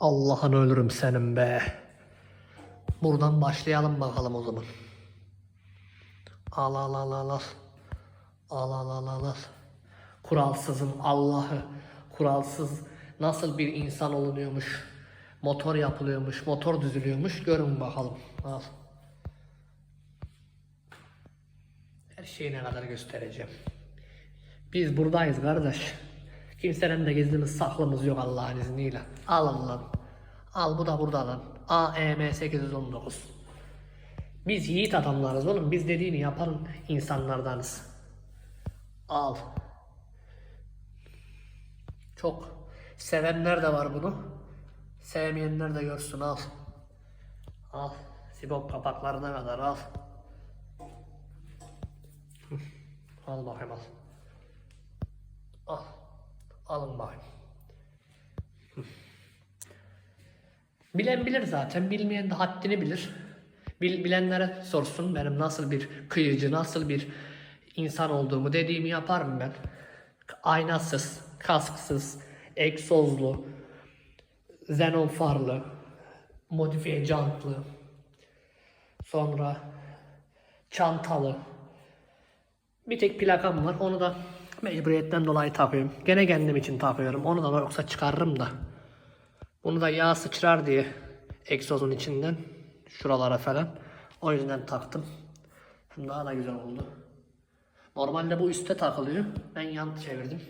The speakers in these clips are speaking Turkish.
Allah'ını ölürüm senin be. Buradan başlayalım bakalım o zaman. Al al al. Al al al al al. Kuralsızın Allah'ı. Kuralsız nasıl bir insan olunuyormuş. Motor yapılıyormuş, motor düzülüyormuş. Görün bakalım. Al. Her şeyi ne kadar göstereceğim. Biz buradayız kardeş. Kimsenin de gizlimiz saklımız yok Allah'ın izniyle. Alın lan. Al bu da burada lan. AEM 819. Biz yiğit adamlarız oğlum. Biz dediğini yapan insanlardanız. Al. Çok sevenler de var bunu. Sevmeyenler de görsün al. Al. Sibop kapaklarına kadar al. Al bakayım al. Al. Alın. Bilen bilir zaten. Bilmeyen de haddini bilir. Bil, bilenlere sorsun benim nasıl bir kıyıcı, nasıl bir insan olduğumu dediğimi yaparım ben. Aynasız, kasksız, egzozlu, xenon farlı, modifiye jantlı, sonra çantalı. Bir tek plakam var. Onu da mecburiyetten dolayı takıyorum. Gene kendim için takıyorum. Onu da yoksa çıkarırım da. Bunu da yağ sıçrar diye egzozun içinden şuralara falan. O yüzden taktım. Hem daha da güzel oldu. Normalde bu üste takılıyor. Ben yan çevirdim.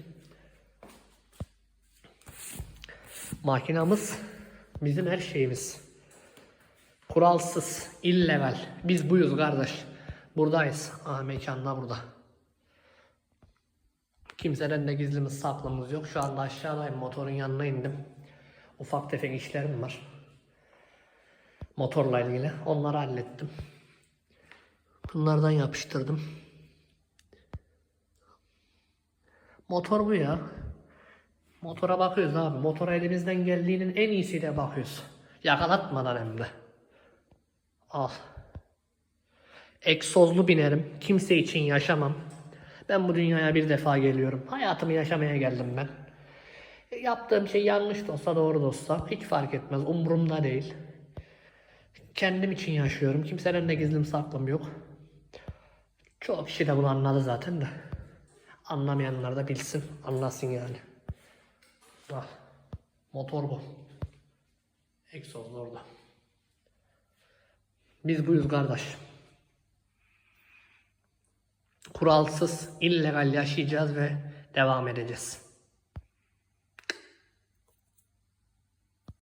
Makinamız bizim her şeyimiz. Kuralsız, illegal. Biz buyuz kardeş. Buradayız. Aha mekan da burada. Kimseden de gizlimiz saklımız yok. Şu anda aşağıdayım. Motorun yanına indim. Ufak tefek işlerim var. Motorla ilgili. Onları hallettim. Bunlardan yapıştırdım. Motor bu ya. Motora bakıyoruz abi. Motora elimizden geldiğinin en iyisiyle bakıyoruz. Yakalatmadan hem de. Al. Egzozlu binerim. Kimse için yaşamam. Ben bu dünyaya bir defa geliyorum. Hayatımı yaşamaya geldim ben. E, Yaptığım şey yanlış da olsa doğru da olsa hiç fark etmez. Umurumda değil. Kendim için yaşıyorum. Kimsenin de gizlim saklım yok. Çoğu kişi de bunu anladı zaten de. Anlamayanlar da bilsin, anlasın yani. Bak, motor bu. Egzoz da orada. Biz buyuz kardeş. Kuralsız, illegal yaşayacağız ve devam edeceğiz.